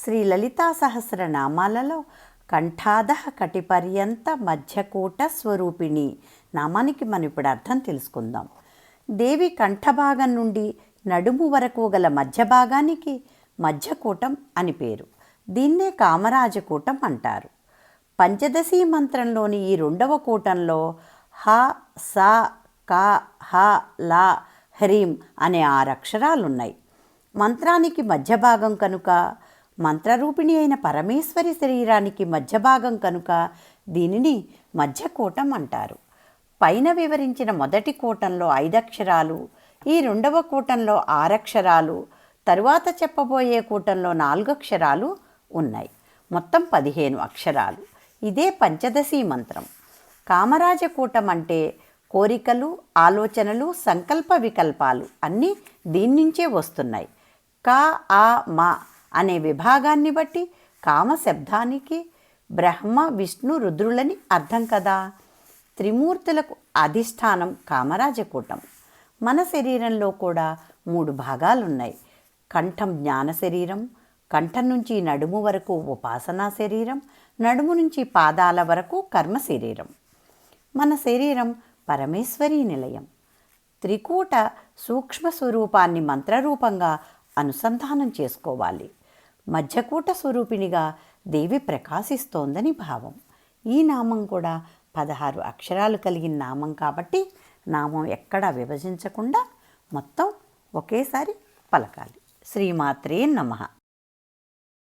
శ్రీ లలితా సహస్రనామాలలో కంఠాద కటిపర్యంత మధ్యకూట స్వరూపిణి నామానికి మనం ఇప్పుడు అర్థం తెలుసుకుందాం. దేవి కంఠభాగం నుండి నడుము వరకు గల మధ్య భాగానికి మధ్యకూటం అని పేరు. దీన్నే కామరాజకూటం అంటారు. పంచదశి మంత్రంలోని ఈ రెండవ కూటంలో హ స క హ లా హ్రీం అనే ఆరు అక్షరాలున్నాయి మంత్రానికి మధ్య భాగం కనుక మంత్రరూపిణి అయిన పరమేశ్వరి శరీరానికి మధ్య భాగం కనుక దీనిని మధ్యకూటం అంటారు. పైన వివరించిన మొదటి కూటంలో ఐదక్షరాలు ఈ రెండవ కూటంలో ఆరక్షరాలు తరువాత చెప్పబోయే కూటంలో నాలుగు అక్షరాలు ఉన్నాయి. మొత్తం పదిహేను అక్షరాలు. ఇదే పంచదశి మంత్రం. కామరాజకూటం అంటే కోరికలు ఆలోచనలు సంకల్ప వికల్పాలు అన్నీ దీని నుంచే వస్తున్నాయి. కా ఆ మా అనే విభాగాన్ని బట్టి కామ శబ్దానికి బ్రహ్మ విష్ణు రుద్రులని అర్థం కదా. త్రిమూర్తులకు అధిష్టానం కామరాజకూటం. మన శరీరంలో కూడా మూడు భాగాలున్నాయి. కంఠం జ్ఞాన శరీరం కంఠం నుంచి నడుము వరకు ఉపాసనా శరీరం నడుము నుంచి పాదాల వరకు కర్మ శరీరం. మన శరీరం పరమేశ్వరీ నిలయం. త్రికూట సూక్ష్మ స్వరూపాన్ని మంత్రరూపంగా అనుసంధానం చేసుకోవాలి. మధ్యకూట స్వరూపిణిగా దేవి ప్రకాశిస్తోందని భావం. ఈ నామం కూడా పదహారు అక్షరాలు కలిగిన నామం కాబట్టి నామం ఎక్కడా విభజించకుండా మొత్తం ఒకేసారి పలకాలి. శ్రీమాత్రే నమః.